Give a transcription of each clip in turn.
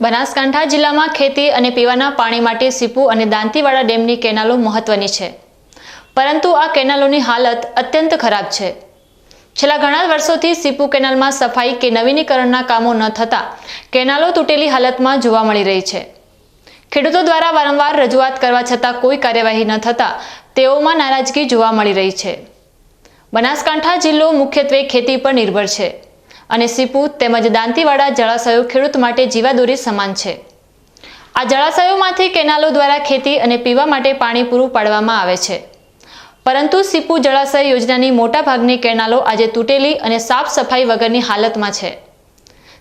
બનાસકાંઠા જિલ્લામાં ખેતી અને પીવાના પાણી માટે સીપુ અને દાંતીવાડા ડેમની કેનાલો મહત્વની છે. પરંતુ આ કેનાલોની હાલત અત્યંત ખરાબ છે. છેલ્લા ઘણા વર્ષોથી સીપુ કેનાલમાં સફાઈ કે નવીનીકરણના કામો ન થતા કેનાલો તૂટેલી હાલતમાં જોવા મળી રહી છે. ખેડૂતો દ્વારા વારંવાર રજૂઆત કરવા છતાં કોઈ કાર્યવાહી ન થતા તેઓમાં નારાજગી જોવા મળી રહી છે. બનાસકાંઠા જિલ્લો મુખ્યત્વે ખેતી પર નિર્ભર છે. અને સીપુ તેમજ દાંતીવાડા જળાશયો ખેડૂત માટે જીવાદોરી સમાન છે. આ જળાશયોમાંથી કેનાલો દ્વારા ખેતી અને પીવા માટે પાણી પૂરું પાડવામાં આવે છે. પરંતુ સીપુ જળાશય યોજનાની મોટાભાગની કેનાલો આજે તૂટેલી અને સાફ સફાઈ વગરની હાલતમાં છે.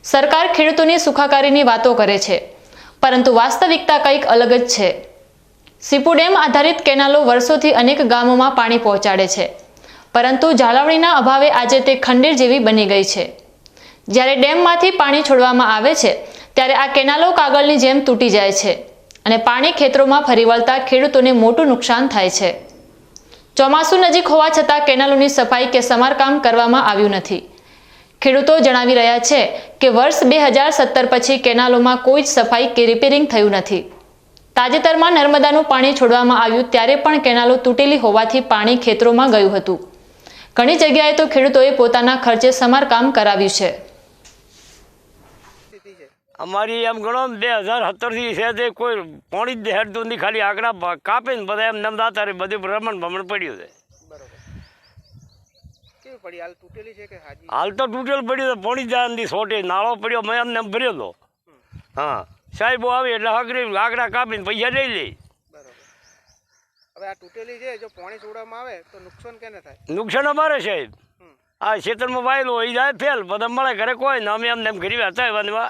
સરકાર ખેડૂતોની સુખાકારીની વાતો કરે છે, પરંતુ વાસ્તવિકતા કંઈક અલગ જ છે. સીપુ ડેમ આધારિત કેનાલો વર્ષોથી અનેક ગામોમાં પાણી પહોંચાડે છે, પરંતુ જાળવણીના અભાવે આજે તે ખંડેર જેવી બની ગઈ છે. જ્યારે ડેમમાંથી પાણી છોડવામાં આવે છે, ત્યારે આ કેનાલો કાગળની જેમ તૂટી જાય છે અને પાણી ખેતરોમાં ફરી વળતા ખેડૂતોને મોટું નુકસાન થાય છે. ચોમાસું નજીક હોવા છતાં કેનાલોની સફાઈ કે સમારકામ કરવામાં આવ્યું નથી. ખેડૂતો જણાવી રહ્યા છે કે વર્ષ બે હજાર સત્તર પછી કેનાલોમાં કોઈ જ સફાઈ કે રિપેરિંગ થયું નથી. તાજેતરમાં નર્મદાનું પાણી છોડવામાં આવ્યું ત્યારે પણ કેનાલો તૂટેલી હોવાથી પાણી ખેતરોમાં ગયું હતું. ઘણી જગ્યાએ તો ખેડૂતોએ પોતાના ખર્ચે સમારકામ કરાવ્યું છે. અમારી એમ ગણો બે હજાર સત્તરથી છે તે કોઈ પોણી જ હેડતું નથી ખાલી આંકડા ભ- કાપે ને બધા એમ નમદાતા રે બધું રમણ ભમણ પડ્યું છે. હાલ તો તૂટેલ પડ્યું છે પોણી જાય નથી સોટે નાળો પડ્યો મેં એમને એમ ભર્યો હતો હા. સાહેબો આવે એટલે હકરી આંકડા કાપીને પૈસા લઈ લે. બરોબર. હવે આ તૂટેલી છે જો પાણી છોડવામાં આવે તો નુકસાન કેને થાય? નુકસાન અમારે સાહેબ આ ખેતરમાં વાયેલું એ જાય ફેલ. બધા મળે ઘરે કોઈ ને અમે એમને એમ ઘરી હતા એવા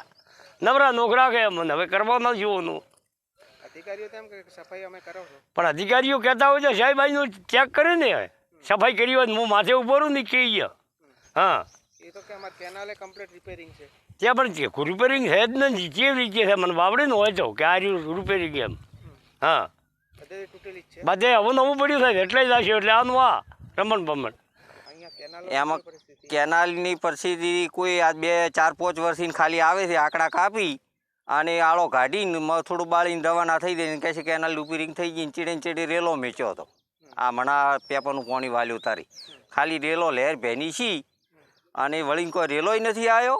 નવરા નોકરા કે મને હવે કરવા નથી જોવાનું. છો. પણ અધિકારીઓ કહેતા હોય છે સાહેબ અહીંનું ચેક કરે ને. સફાઈ કરી હોય હું માથે ઊભો રહું ને કે હા. એ તો કે અમારે કેનાલે કમ્પ્લીટ રિપેરિંગ છે. ત્યાં પણ જે રિપેરિંગ છે જ નથી કેવી રીતે છે મને વાવડીને હોય તો કે આ રિપેરિંગ એમ. હા. બધે હવે નવું પડ્યું થાય એટલે જ હશે એટલે આનું આ રમણ ભમણ કેનાલ એમાં કેનાલની પરિસ્થિતિ કોઈ આ બે ચાર પાંચ વર્ષથી ખાલી આવે છે આંકડા કાપી અને આળો કાઢીને મ- થોડું બાળીને રવાના થઈ જાય કહે છે કેનાલ રિપેરિંગ થઈ ગઈ ચીડે ચીડે રેલો મેચ્યો હતો. આ મણા પેપરનું પાણી વાલ્યું તારી. ખાલી રેલો લહેર ભેની છી અને વળીને કોઈ રેલોય નથી આવ્યો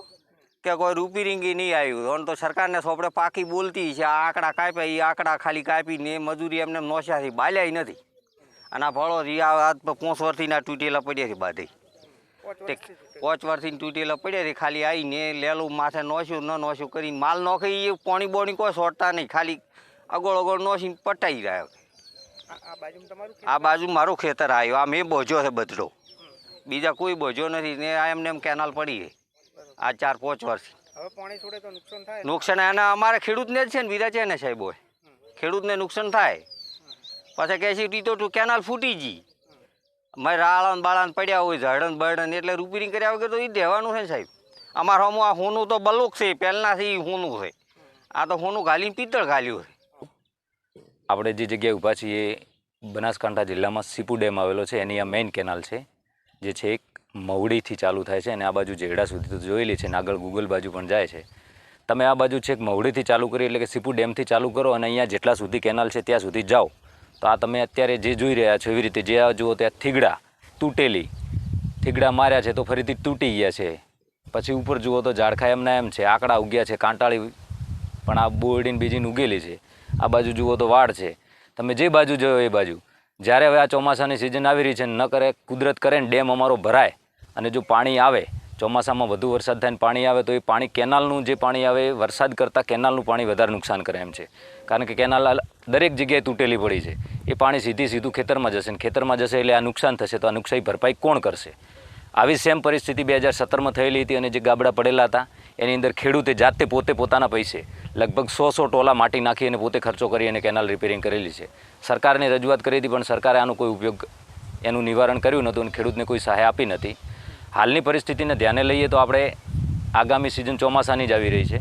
કે કોઈ રૂપીરિંગી નહીં આવ્યું. અને તો સરકારને સોપડે પાકી બોલતી છે આ આંકડા કાપ્યા એ આંકડા ખાલી કાપીને મજૂરી એમને નોશાથી બાલ્યાય નથી. અને આ ફળો આ પોંચ વર્ષથી ના તૂટેલા પડ્યા છે બાધી. તે વર્ષથી. પાંચ વર્ષથી તૂટેલા પડ્યા છે ખાલી આવીને લેલું માથે નોશ્યું ન નોશ્યું કરીને માલ નોખી એ પોણી બોણી કોઈ સોટતા નહીં ખાલી અગોળ અગોળ નોસીને પટાઈ રહ્યા. આ બાજુ મારું ખેતર આવ્યું આ મેં બોજો છે બધડો બીજા કોઈ બોજો નથી ને આ એમને એમ કેનાલ પડી રહી આ ચાર પાંચ વર્ષ હવે પાણી છોડે તો નુકસાન થાય નુકસાન એના અમારે ખેડૂતને જ છે ને બીજા છે ને સાહેબ હોય ખેડૂતને નુકસાન થાય. પાછા કહે છે તો તું કેનાલ ફૂટી ગઈ. મારે રાળન બાળાન પડ્યા હોય, ઝાડન બળન એટલે રિપેરિંગ કર્યા વગર તો એ દેવાનું છે સાહેબ. અમારે હમું આ હોનું તો બલોક છે પહેલાંથી હોનું છે. આ તો હોનું ગાલીને પિત્તળ ગાલ્યું છે. આપણે જે જગ્યાએ ઊભા છીએ બનાસકાંઠા જિલ્લામાં સીપુ ડેમ આવેલો છે, એની આ મેઇન કેનાલ છે, જે છે એક મવડીથી ચાલુ થાય છે અને આ બાજુ જેડા સુધી તો જોયેલી છે અને આગળ ગૂગલ બાજુ પણ જાય છે. તમે આ બાજુ છેક મવડીથી ચાલુ કરી, એટલે કે સીપુ ડેમથી ચાલુ કરો અને અહીંયા જેટલા સુધી કેનાલ છે ત્યાં સુધી જાઓ. તો આ તમે અત્યારે જે જોઈ રહ્યા છો, એવી રીતે જે આ જુઓ ત્યાં થીગડા તૂટેલી. થીગડા માર્યા છે તો ફરીથી તૂટી ગયા છે. પછી ઉપર જુઓ તો ઝાડખા એમના એમ છે, આંકડા ઉગ્યા છે, કાંટાળી પણ આ બોરડીને બીજીને ઉગેલી છે. આ બાજુ જુઓ તો વાડ છે. તમે જે બાજુ જોયો એ બાજુ. જ્યારે હવે આ ચોમાસાની સિઝન આવી રહી છે, ન કરે, કુદરત કરે ને ડેમ અમારો ભરાય અને જો પાણી આવે ચોમાસામાં વધુ વરસાદ થાય પાણી આવે તો એ પાણી કેનાલનું જે પાણી આવે, વરસાદ કરતાં કેનાલનું પાણી વધારે નુકસાન કરે એમ છે. કારણ કે કેનાલ દરેક જગ્યાએ તૂટેલી પડી છે. એ પાણી સીધી સીધું ખેતરમાં જશે ને ખેતરમાં જશે એટલે આ નુકસાન થશે તો આ નુકસાન ભરપાઈ કોણ કરશે? આવી સેમ પરિસ્થિતિ બે હજાર સત્તરમાં થયેલી હતી અને જે ગાબડા પડેલા હતા, એની અંદર ખેડૂતે જાતે પોતે પોતાના પૈસે લગભગ સો સો ટોલા માટી નાખી અને પોતે ખર્ચો કરી અને કેનાલ રિપેરિંગ કરેલી છે. સરકારને રજૂઆત કરી હતી પણ સરકારે આનો કોઈ ઉપયોગ એનું નિવારણ કર્યું નહોતું અને ખેડૂતને કોઈ સહાય આપી નથી. હાલની પરિસ્થિતિને ધ્યાને લઈએ તો આપણે આગામી સિઝન ચોમાસાની જ આવી રહી છે.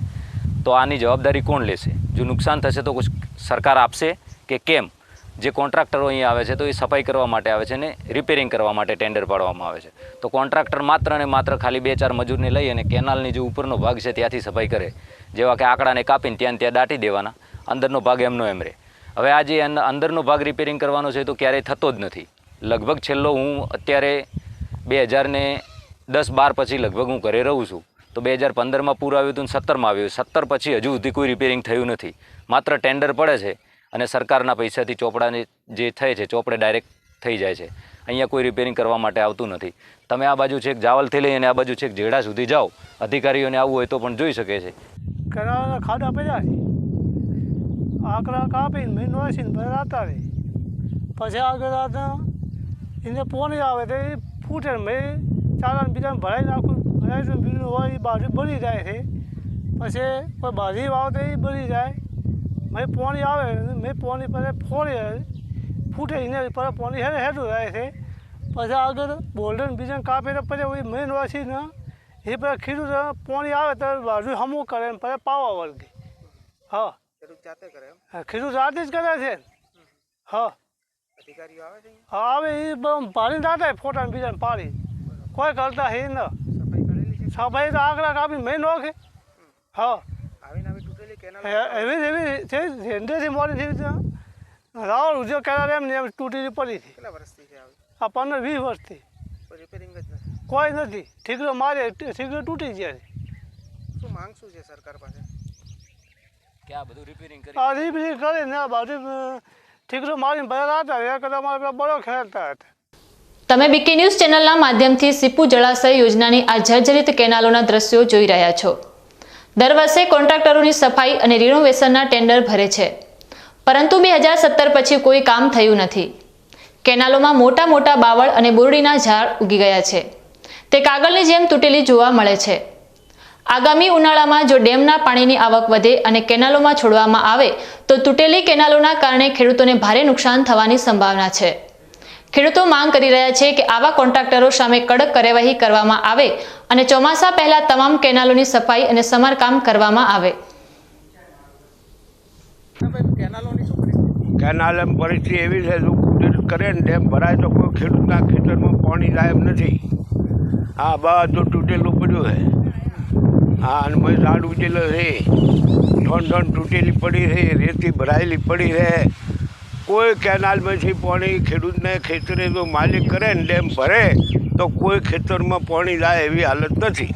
તો આની જવાબદારી કોણ લેશે? જો નુકસાન થશે તો સરકાર આપશે કે કેમ? જે કોન્ટ્રાક્ટરો અહીં આવે છે તો એ સફાઈ કરવા માટે આવે છે ને રિપેરિંગ કરવા માટે ટેન્ડર પાડવામાં આવે છે. તો કોન્ટ્રાક્ટર માત્ર ને માત્ર ખાલી બે ચાર મજૂરને લઈ અને કેનાલની જે ઉપરનો ભાગ છે ત્યાંથી સફાઈ કરે. જેવા કે આંકડાને કાપીને ત્યાં ત્યાં દાટી દેવાના. અંદરનો ભાગ એમનો એમ રહે. હવે આ જે અંદરનો ભાગ રિપેરિંગ કરવાનો છે તો ક્યારેય થતો જ નથી. લગભગ છેલ્લો હું અત્યારે બે હજારને દસ બાર પછી લગભગ હું ઘરે રહું છું. તો બે હજાર પંદરમાં પૂર આવ્યું હતું સત્તરમાં આવ્યું. સત્તર પછી હજુ સુધી કોઈ રિપેરિંગ થયું નથી. માત્ર ટેન્ડર પડે છે અને સરકારના પૈસાથી ચોપડાને જે થાય છે, ચોપડે ડાયરેક્ટ થઈ જાય છે. અહીંયા કોઈ રિપેરિંગ કરવા માટે આવતું નથી. તમે આ બાજુ છેક જાવલથી લઈ અને આ બાજુ છેક જેડા સુધી જાઓ, અધિકારીઓને આવવું હોય તો પણ જોઈ શકે છે. ખાડા પડ્યા છે. આકડા કાપીને મેં નોસીને ભરાતા રહે પછી આગળ એને પોણી આવે તો એ ફૂટે મેં ચાલાને બીજાને ભરાઈ નાખું ભરાઈ બીજું હોય એ બાજુ બળી જાય છે. પછી કોઈ બાજી વાવ તો એ બળી જાય. મેં પોણી આવે મેં પોણી પર ફોડી ફૂટે એને પર પોણી હેડે હેડું જાય છે. પછી આગળ બોલ્ડન બીજાને કાપે તો પછી ઓલી મેન વાસી ને એ પછી ખીરું પોણી આવે તો બાજુ હમું કરે પછી પાવા વળગે. હા. ખેડૂત જાતે જ કરે છે. હા. આવે એ બમ દાદા ફોટા બીજાને પાડી. કોઈ કરતા હે ન. સફાઈ કરેલી છે? સફાઈ તો આગળ કાપી મેં નોખે હા. કેનાલ એવી જ એવી છે ઝેંડેથી મોડી થઈ છે. રાવણ ઉદ્યોગ કર્યા એમ ને એમ તૂટેલી પડી હતી કેટલા વર્ષથી છે આવી? આ પંદર વીસ વર્ષથી. કોઈ નથી. ઠીકરો મારે ઠીકરો તૂટી ગયા છે. શું માંગ શું છે સરકાર પાસે? આ બધું રિપેરિંગ કરે ને આ બાજુ ઠીકરો મારીને ભરેલા હતા એ કરતા મારા બળો ખેલતા હતા. તમે બીકે ન્યૂઝ ચેનલના માધ્યમથી સીપુ જળાશય યોજનાની આ જર્જરિત કેનાલોના દ્રશ્યો જોઈ રહ્યા છો. દર વર્ષે કોન્ટ્રાક્ટરોની સફાઈ અને રિનોવેશનના ટેન્ડર ભરે છે. પરંતુ બે હજાર સત્તર પછી કોઈ કામ થયું નથી. કેનાલોમાં મોટા મોટા બાવળ અને બોરડીના ઝાડ ઉગી ગયા છે. તે કાગળની જેમ તૂટેલી જોવા મળે છે. આગામી ઉનાળામાં જો ડેમના પાણીની આવક વધે અને કેનાલોમાં છોડવામાં આવે, તો તૂટેલી કેનાલોના કારણે ખેડૂતોને ભારે નુકસાન થવાની સંભાવના છે. ખેડૂતો માંગ કરી રહ્યા છે કે આવા કોન્ટ્રાક્ટરો સામે કડક કાર્યવાહી કરવામાં આવે અને ચોમાસા પહેલા તમામ કેનાલોની સફાઈ અને સમારકામ કરવામાં આવે. કેનાલ એમ પરિસ્થિતિ એવી છે, જો કરે ને ડેમ ભરાય તો કોઈ ખેડૂતના ખેતરમાં પાણી લાયમ નથી. હા બધું તૂટેલું પડ્યું છે. હા અને મેં ઝાડ ઉજેલો છે. ઠોન ઠોન તૂટેલી પડી છે, રેતી ભરાયેલી પડી છે. કોઈ કેનાલમાંથી પાણી ખેડૂતને ખેતરે જો માલિક કરે ને ડેમ ભરે તો કોઈ ખેતરમાં પાણી જાય એવી હાલત નથી.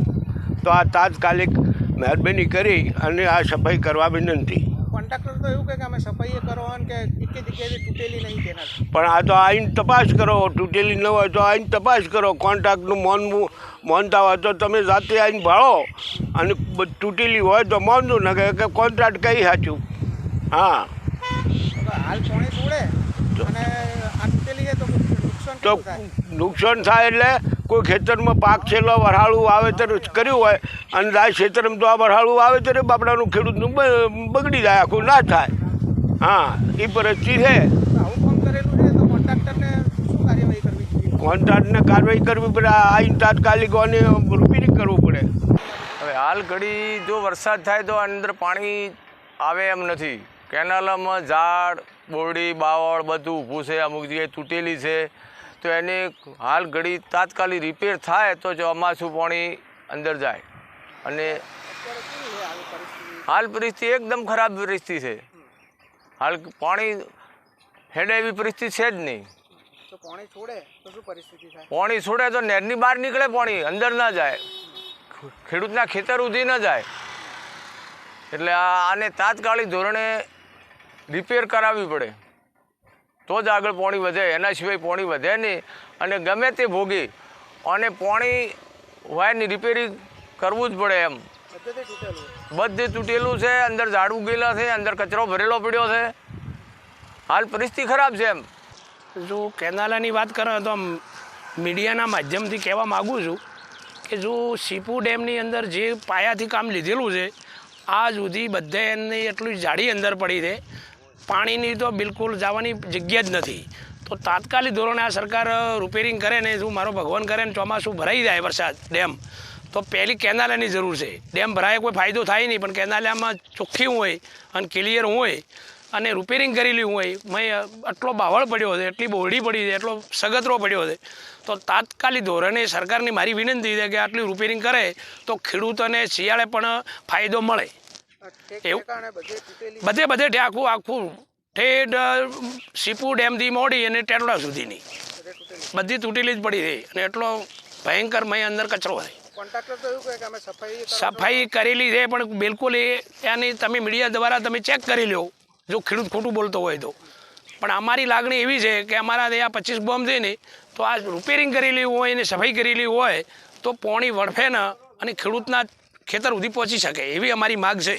તો આ તાત્કાલિક મહેરબાની કરી અને આ સફાઈ કરવા વિનંતી. કોન્ટ્રાક્ટર તો એવું કહે કે અમે સફાઈ કરો કે એક જગ્યાએથી તૂટેલી નહીં કેનાલ. પણ આ તો આઈને તપાસ કરો તૂટેલી ન હોય તો આઈને તપાસ કરો. કોન્ટ્રાક્ટનું માનવું માનતા હોય તો તમે જાતે આવીને ભાળો. અને તૂટેલી હોય તો માનજો ને કે કે કોન્ટ્રાક્ટ કઈ સાચું? હા. હાલ પાણી છોડે અને આ તૂટેલી છે તો નુકસાન થાય? નુકસાન થાય એટલે કોઈ ખેતરમાં પાક છેલ્લો વરહાળું વાવેતર કર્યું હોય અને આ ખેતરમાં તો આ વરહાળું વાવેતર બાપડાનું ખેડૂતનું બગડી જાય આખું ના થાય. હા એ પરિસ્થિતિ છે. તો આવું કરેલું છે તો કોન્ટ્રાક્ટરને શું કાર્યવાહી કરવી કોન્ટ્રાક્ટને કાર્યવાહી કરવી પડે આ તાત્કાલિક રિપેરિંગ કરવું પડે. હવે હાલ ઘડી જો વરસાદ થાય તો અંદર પાણી આવે એમ નથી. કેનાલમાં ઝાડ બોરડી બાવળ બધું ઊભું છે અમુક જગ્યાએ તૂટેલી છે. તો એને હાલ ઘડી તાત્કાલિક રિપેર થાય તો ચોમાસું પાણી અંદર જાય. અને હાલ પરિસ્થિતિ એકદમ ખરાબ પરિસ્થિતિ છે. હાલ પાણી હેડે એવી પરિસ્થિતિ છે જ નહીં. પાણી છોડે તો શું પરિસ્થિતિ થાય? પાણી છોડે તો નહેરની બહાર નીકળે પાણી અંદર ના જાય. ખેડૂતના ખેતર સુધી ન જાય. એટલે આને તાત્કાલિક ધોરણે રિપેર કરાવવી પડે. તો જ આગળ પોણી વધે, એના સિવાય પોણી વધે નહીં. અને ગમે તે ભોગી, અને પોણી વાયરની રિપેરિંગ કરવું જ પડે એમ. બધે તૂટેલું છે, અંદર ઝાડ ઉગેલા છે, અંદર કચરો ભરેલો પડ્યો છે. હાલ પરિસ્થિતિ ખરાબ છે એમ. જો કેનાલાની વાત કરો તો મીડિયાના માધ્યમથી કહેવા માગું છું કે જો સીપુ ડેમની અંદર જે પાયાથી કામ લીધેલું છે, આ સુધી બધે એની એટલી જાડી અંદર પડી છે. પાણીની તો બિલકુલ જવાની જગ્યા જ નથી. તો તાત્કાલિક ધોરણે આ સરકાર રિપેરિંગ કરે ને શું મારો ભગવાન કરે ને ચોમાસું ભરાઈ જાય વરસાદ, ડેમ, તો પહેલી કેનાલાની જરૂર છે. ડેમ ભરાય કોઈ ફાયદો થાય નહીં, પણ કેનાલામાં ચોખ્ખી હોય અને ક્લિયર હોય અને રિપેરિંગ કરેલી હોય, મેં આટલો બાવળ પડ્યો છે, એટલી બોરડી પડી છે, એટલો સગતરો પડ્યો છે. તો તાત્કાલિક ધોરણે સરકારની મારી વિનંતી છે કે આટલી રિપેરિંગ કરે તો ખેડૂતોને શિયાળે પણ ફાયદો મળે. એવું? બધે બધે આખું આખું ઠેઠ સીપુ ડેમથી મોડી અને ટેટોડા સુધીની. બધી તૂટેલી. જ પડી રહી અને એટલો ભયંકર મય અંદર કચરો અમે સફાઈ કરેલી છે પણ બિલકુલ એ એની તમે મીડિયા દ્વારા તમે ચેક કરી લો જો ખેડૂત ખોટું બોલતો હોય તો. પણ અમારી લાગણી એવી છે કે અમારા આ પચીસ બોમ્બ છે ને તો આ રિપેરિંગ કરેલી હોય ને સફાઈ કરેલી હોય તો પોણી વળફે ન અને ખેડૂતના ખેતર સુધી પહોંચી શકે એવી અમારી માગ છે.